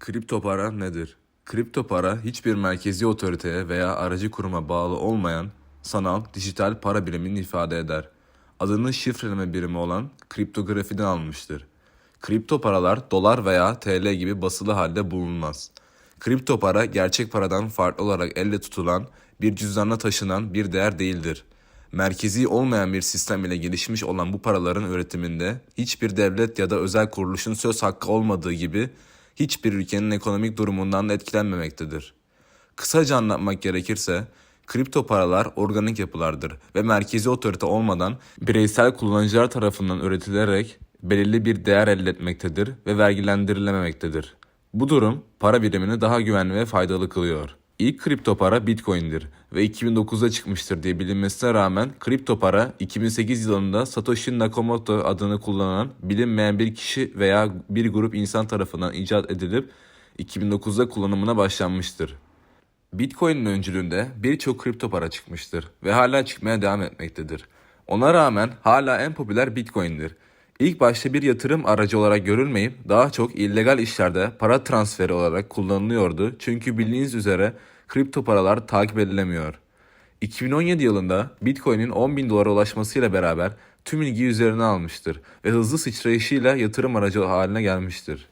Kripto para nedir? Kripto para hiçbir merkezi otoriteye veya aracı kuruma bağlı olmayan sanal dijital para birimini ifade eder. Adını şifreleme birimi olan kriptografiden almıştır. Kripto paralar dolar veya TL gibi basılı halde bulunmaz. Kripto para gerçek paradan farklı olarak elle tutulan, bir cüzdana taşınan bir değer değildir. Merkezi olmayan bir sistem ile gelişmiş olan bu paraların üretiminde hiçbir devlet ya da özel kuruluşun söz hakkı olmadığı gibi hiçbir ülkenin ekonomik durumundan da etkilenmemektedir. Kısaca anlatmak gerekirse kripto paralar organik yapılardır ve merkezi otorite olmadan bireysel kullanıcılar tarafından üretilerek belirli bir değer elde etmektedir ve vergilendirilememektedir. Bu durum para birimini daha güvenli ve faydalı kılıyor. İlk kripto para Bitcoin'dir ve 2009'da çıkmıştır diye bilinmesine rağmen kripto para 2008 yılında Satoshi Nakamoto adını kullanan bilinmeyen bir kişi veya bir grup insan tarafından icat edilip 2009'da kullanımına başlanmıştır. Bitcoin'in öncülüğünde birçok kripto para çıkmıştır ve hala çıkmaya devam etmektedir. Ona rağmen hala en popüler Bitcoin'dir. İlk başta bir yatırım aracı olarak görülmeyip daha çok illegal işlerde para transferi olarak kullanılıyordu. Çünkü bildiğiniz üzere kripto paralar takip edilemiyor. 2017 yılında Bitcoin'in 10 bin dolara ulaşmasıyla beraber tüm ilgi üzerine almıştır ve hızlı sıçrayışıyla yatırım aracı haline gelmiştir.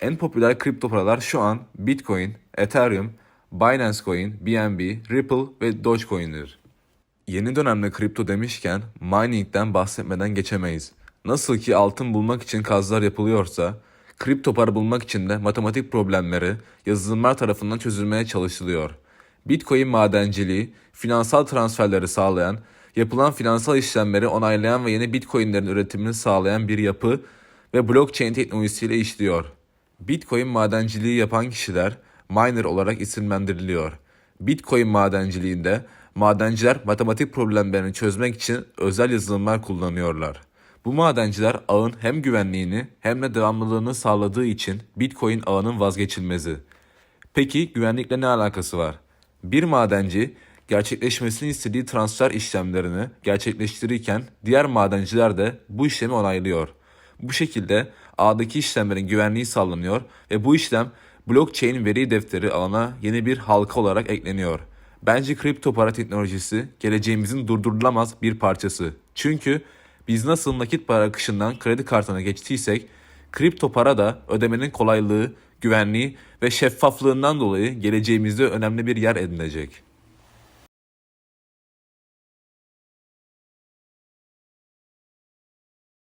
En popüler kripto paralar şu an Bitcoin, Ethereum, Binance Coin, BNB, Ripple ve Dogecoin'dir. Yeni dönemde kripto demişken mining'den bahsetmeden geçemeyiz. Nasıl ki altın bulmak için kazılar yapılıyorsa, kripto para bulmak için de matematik problemleri yazılımlar tarafından çözülmeye çalışılıyor. Bitcoin madenciliği, finansal transferleri sağlayan, yapılan finansal işlemleri onaylayan ve yeni bitcoinlerin üretimini sağlayan bir yapı ve blockchain teknolojisiyle işliyor. Bitcoin madenciliği yapan kişiler miner olarak isimlendiriliyor. Bitcoin madenciliğinde madenciler matematik problemlerini çözmek için özel yazılımlar kullanıyorlar. Bu madenciler ağın hem güvenliğini hem de devamlılığını sağladığı için Bitcoin ağının vazgeçilmezi. Peki güvenlikle ne alakası var? Bir madenci gerçekleşmesini istediği transfer işlemlerini gerçekleştirirken diğer madenciler de bu işlemi onaylıyor. Bu şekilde ağdaki işlemlerin güvenliği sağlanıyor ve bu işlem blockchain veri defteri ağına yeni bir halka olarak ekleniyor. Bence kripto para teknolojisi geleceğimizin durdurulamaz bir parçası. Çünkü biz nasıl nakit para akışından kredi kartına geçtiysek, kripto para da ödemenin kolaylığı, güvenliği ve şeffaflığından dolayı geleceğimizde önemli bir yer edinecek.